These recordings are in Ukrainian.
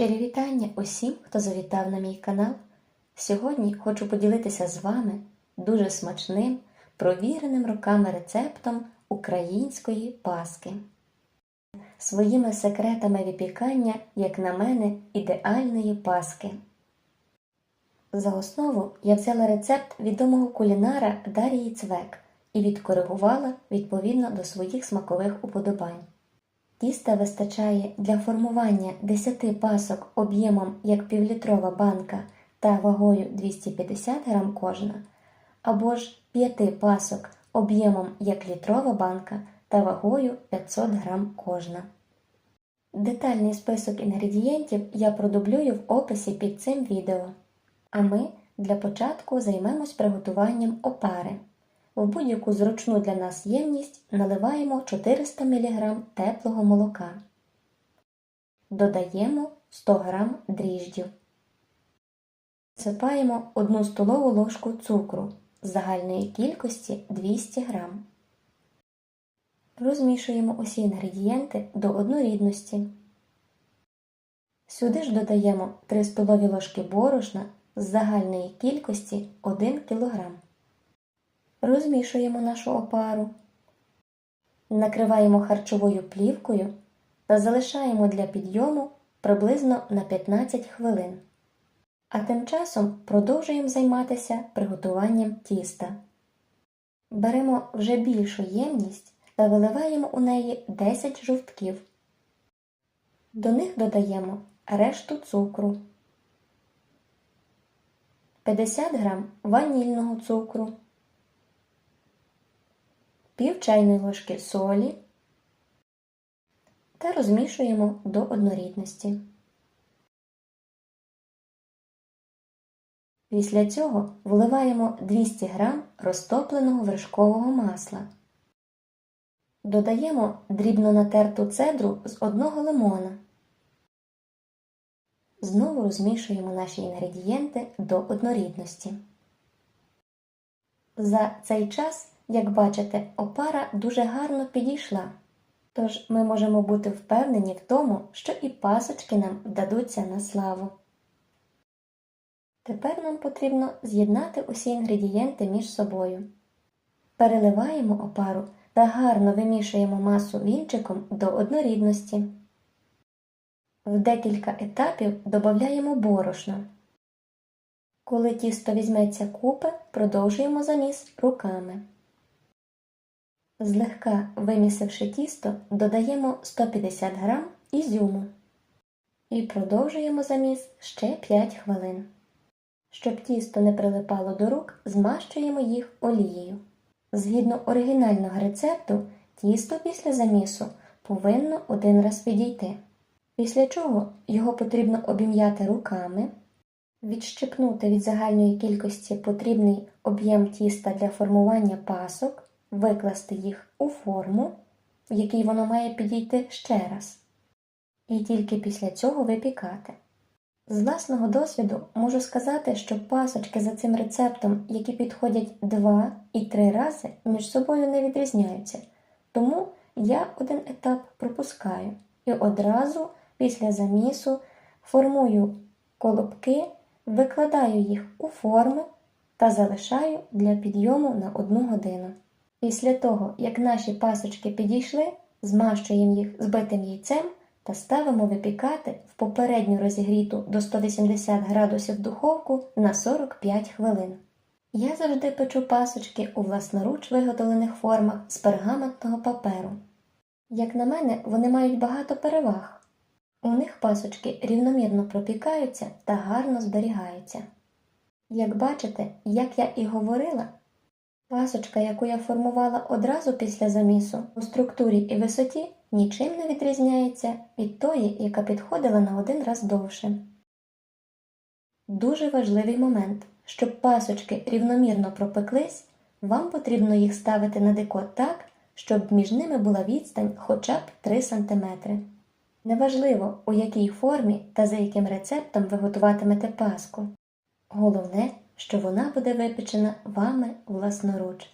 Щирі вітання усім, хто завітав на мій канал. Сьогодні хочу поділитися з вами дуже смачним, провіреним роками рецептом української паски. Своїми секретами випікання, як на мене, ідеальної паски. За основу я взяла рецепт відомого кулінара Дарії Цвек і відкоригувала відповідно до своїх смакових уподобань. Тіста вистачає для формування 10 пасок об'ємом як півлітрова банка та вагою 250 г кожна, або ж 5 пасок об'ємом як літрова банка та вагою 500 г кожна. Детальний список інгредієнтів я продублюю в описі під цим відео. А ми для початку займемось приготуванням опари. В будь-яку зручну для нас ємність наливаємо 400 мг теплого молока. Додаємо 100 г дріждів. Сипаємо 1 столову ложку цукру з загальної кількості 200 г. Розмішуємо усі інгредієнти до однорідності. Сюди ж додаємо 3 столові ложки борошна з загальної кількості 1 кг. Розмішуємо нашу опару, накриваємо харчовою плівкою та залишаємо для підйому приблизно на 15 хвилин. А тим часом продовжуємо займатися приготуванням тіста. Беремо вже більшу ємність та виливаємо у неї 10 жовтків. До них додаємо решту цукру, 50 г ванільного цукру пів чайної ложки солі та розмішуємо до однорідності. Після цього вливаємо 200 г розтопленого вершкового масла. Додаємо дрібно натерту цедру з одного лимона. Знову розмішуємо наші інгредієнти до однорідності. За цей час як бачите, опара дуже гарно підійшла, тож ми можемо бути впевнені в тому, що і пасочки нам вдадуться на славу. Тепер нам потрібно з'єднати усі інгредієнти між собою. Переливаємо опару та гарно вимішуємо масу вінчиком до однорідності. В декілька етапів додаємо борошно. Коли тісто візьметься купи, продовжуємо заміс руками. Злегка вимісивши тісто, додаємо 150 г ізюму і продовжуємо заміс ще 5 хвилин. Щоб тісто не прилипало до рук, змащуємо їх олією. Згідно оригінального рецепту, тісто після замісу повинно один раз підійти, після чого його потрібно обім'яти руками, відщипнути від загальної кількості потрібний об'єм тіста для формування пасок викласти їх у форму, в якій воно має підійти ще раз, і тільки після цього випікати. З власного досвіду можу сказати, що пасочки за цим рецептом, які підходять два і три рази, між собою не відрізняються, тому я один етап пропускаю і одразу після замісу формую колобки, викладаю їх у форми та залишаю для підйому на одну годину. Після того, як наші пасочки підійшли, змащуємо їх збитим яйцем та ставимо випікати в попередньо розігріту до 180 градусів духовку на 45 хвилин. Я завжди печу пасочки у власноруч виготовлених формах з пергаментного паперу. Як на мене, вони мають багато переваг. У них пасочки рівномірно пропікаються та гарно зберігаються. Як бачите, як я і говорила, Пасочка, яку я формувала одразу після замісу, у структурі і висоті нічим не відрізняється від тої, яка підходила на один раз довше. Дуже важливий момент, щоб пасочки рівномірно пропеклись, вам потрібно їх ставити на деко так, щоб між ними була відстань хоча б 3 см. Неважливо, у якій формі та за яким рецептом ви готуватимете паску. Головне, що вона буде випечена вами власноруч.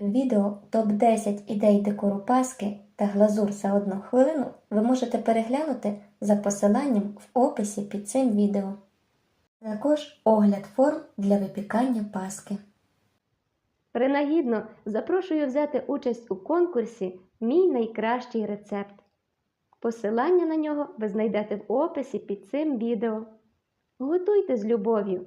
Відео топ-10 ідей декору паски та глазур за одну хвилину ви можете переглянути за посиланням в описі під цим відео. Також огляд форм для випікання паски. Принагідно запрошую взяти участь у конкурсі Мій найкращий рецепт. Посилання на нього ви знайдете в описі під цим відео. Готуйте з любов'ю,